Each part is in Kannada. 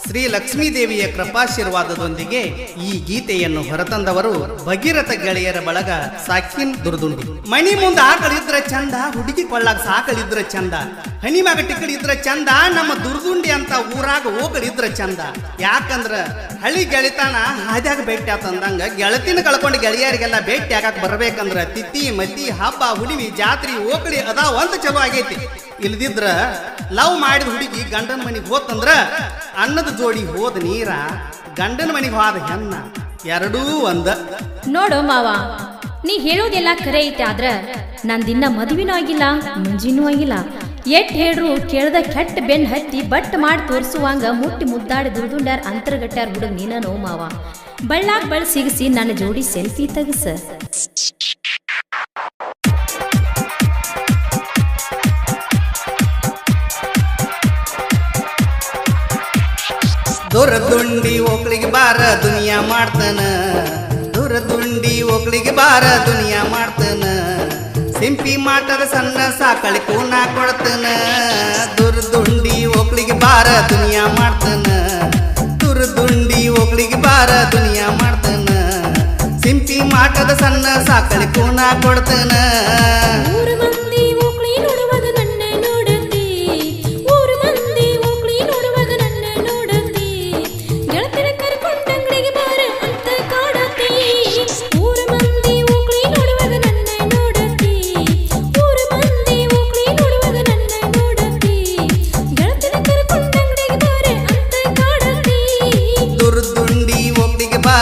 ಶ್ರೀ ಲಕ್ಷ್ಮೀದೇವಿಯ ಕೃಪಾಶೀರ್ವಾದದೊಂದಿಗೆ ಈ ಗೀತೆಯನ್ನು ಹೊರತಂದವರು ಭಗೀರಥ ಗೆಳೆಯರ ಬಳಗ ಸಾಕಿನ್ ದುರ್ದುಂಡಿ. ಮಣಿ ಮುಂದ ಆಕಳಿದ್ರ ಚಂದ, ಹುಡುಗಿ ಕೊಳ್ಳಾಗ ಸಾಕಳಿದ್ರ ಚಂದ ಹನಿಮಗ ಟಿಕಳಿದ್ರ ಚಂದ, ನಮ್ಮ ದುರ್ದುಂಡಿ ಅಂತ ಊರಾಗ ಹೋಗಳಿದ್ರ ಚಂದ. ಯಾಕಂದ್ರ ಹಳಿ ಗೆಳಿತಾನ ಹಾದ್ಯಾಗ ಭೇಟಿ ಆತಂದಂಗ ಗೆಳತಿನ ಕಳ್ಕೊಂಡು ಗೆಳೆಯರಿಗೆಲ್ಲ ಭೇಟಿ ಆಗಾಕ ಬರ್ಬೇಕಂದ್ರ ತಿಥಿ ಮತಿ, ಹಬ್ಬ ಹುಲಿವಿ ಜಾತ್ರಿ ಓಕಳಿ ಅದಾವ ಅಂತ ಚಲೋ ಆಗೈತಿ. ಇಲ್ದಿದ್ರ ಲವ್ ಮಾಡಿದ ಹುಡುಗಿ ಗಂಡನ ಮನೆಗೆ ಹೋತಂದ್ರ ಅನ್ನದ ಜೋಡಿ ಹೋದ ನೀರ ಗಂಡನ ಮನೆಗೆ ಹೋದ ಹೆಣ್ಣ ಎರಡೂ ಒಂದ. ನೋಡು ಮಾವ, ನೀ ಹೇಳೋದೆಲ್ಲ ಕರೆ ಐತೆ ಆದ್ರ ನಂದಿನ್ನ ಮದುವೆನೂ ಆಗಿಲ್ಲ, ಮುಂಜಿನೂ ಆಗಿಲ್ಲ. ಎಟ್ ಹೇಳ್ರು ಕೇಳ್ದ ಕೆಟ್ಟ ಬೆನ್ ಹತ್ತಿ ಬಟ್ ಮಾಡಿ ತೋರಿಸುವಂಗ ಮುಟ್ಟಿ ಮುದ್ದಾಡಿ ದುಡ್ದುಂಡಾರ ಅಂತರ್ಗಟ್ಟಾರ್ ಹುಡುಗ ನೀನ ನೋ ಮಾವ. ಬಳ್ಳಾಗ್ ಬಳ್ ಸಿಗಿಸಿ ನನ್ನ ಜೋಡಿ ಸೆಲ್ಫಿ ತೆಗಸ. ದುರ್ದುಂಡಿ ಒಕ್ಳಿಗೆ ಬಾರ ದುನಿಯಾ ಮಾಡ್ತಾನ. ದುರದುಂಡಿ ಒಕ್ಳಿಗೆ ಬಾರ ದುನಿಯಾ ಮಾಡ್ತಾನ. ಸಿಂಪಿ ಮಾಟದ ಸಣ್ಣ ಸಾಕಳಿ ಕೂನ ಕೊಡ್ತಾನ. ದುಂಡಿ ಒಕ್ಳಿಗೆ ಬಾರ ದುನಿಯಾ ಮಾಡ್ತಾನ. ದುಂಡಿ ಒಕ್ಳಿಗೆ ಬಾರ ದುನಿಯಾ ಮಾಡ್ತಾನ. ಸಿಂಪಿ ಮಾಟದ ಸಣ್ಣ ಸಾಕಳಿ ಕೂನ ಕೊಡ್ತಾನ.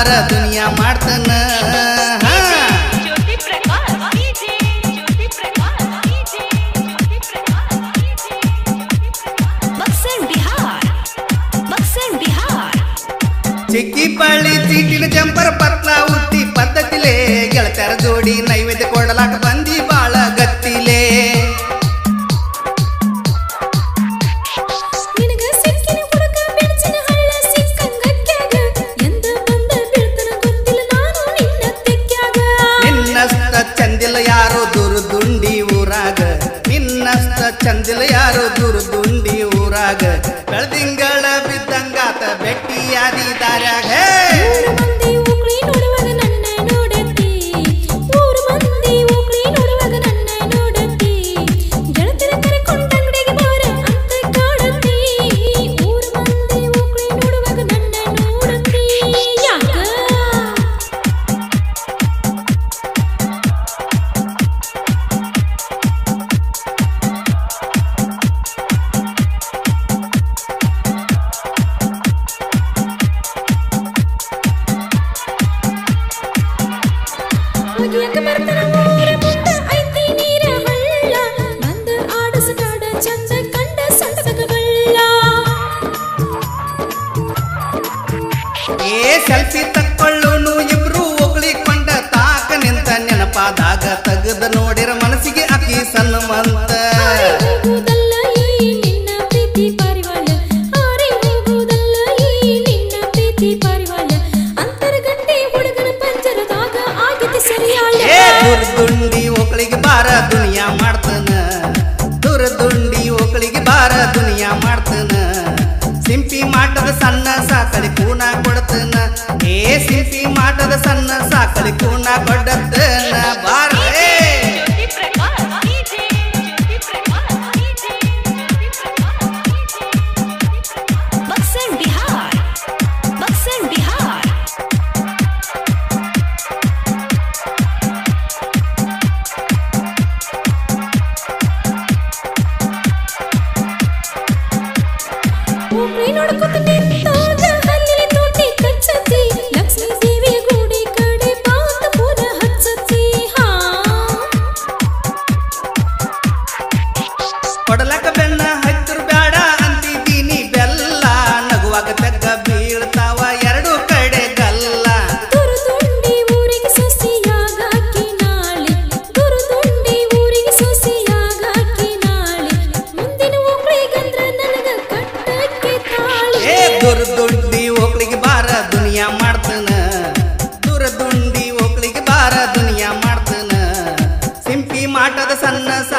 ಒಕ್ಳಿಗೆ ಯಾರೋ ದುರ್ದುಂಡಿ ಊರಾಗ ಏ ಸೆಲ್ಫಿ ತಕ್ಕೊಳ್ಳೋನು ಇಬ್ರು ಒಗ್ಳಿಕೊಂಡ ತಾಕ ನಿಂತ ನೆನಪಾದಾಗ ತಗದ ನೋಡಿರ ಮನಸ್ಸಿಗೆ ಸನ್ಮಂತ. ಅಂತರಗಂಟೆ ಹುಡುಗನ ಪಂಜರದಾಗ ಸರಿಯಾಳ ಒಕ್ಕಳಿಗೆ ಸಣ್ಣ ಸಾಕಲಿ ಕೂನ ಕೊಡ್ತಾನ? ಏ ಸಿಂಪಿ ಮಾಟದ ಸಣ್ಣ ಸಾಕಲಿ ಕೂನ ಕೊಡತನ?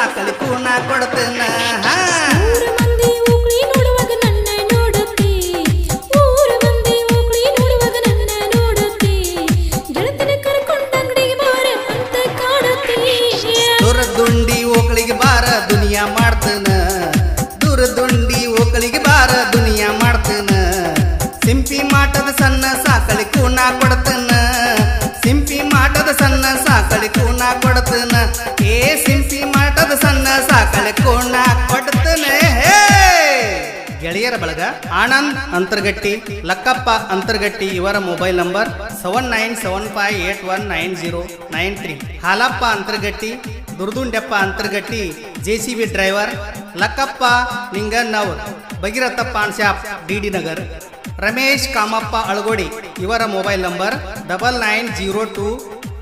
ಸಣ್ಣ ಸಾಕಳಿ ಕೂನ ಕೊಡ್ತಾನ ಗೆಳೆಯರ ಬಳಗ ಆನಂದ್ ಅಂತರ್ಗಟ್ಟಿ, ಲಕ್ಕಪ್ಪ ಅಂತರ್ಗಟ್ಟಿ ಇವರ mobile number seven nine seven five eight one nine zero nine three. Halappa Antargatti, Durdundeppa Antargatti, J C B driver, Lakkappa Ninganavar Bhagirathappa shop D D Nagar. Ramesh Kamappa Alagodi ಇವರ mobile number double nine zero two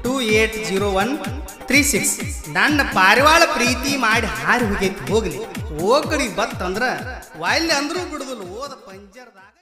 two eight zero one three six. ನನ್ನ ಪಾರಿವಾಳ ಪ್ರೀತಿ ಮಾಡಿ ಹಾರಿ ಹೋಗೈತಿ, ಹೋಗ್ಲಿ. ಹೋಗಡಿ ಬತ್ತಂದ್ರ ವಾಯ್ಲೆ ಅಂದ್ರೂ ಬಿಡುದಿಲ್ಲ ಓದ ಪಂಜರದಾಗ.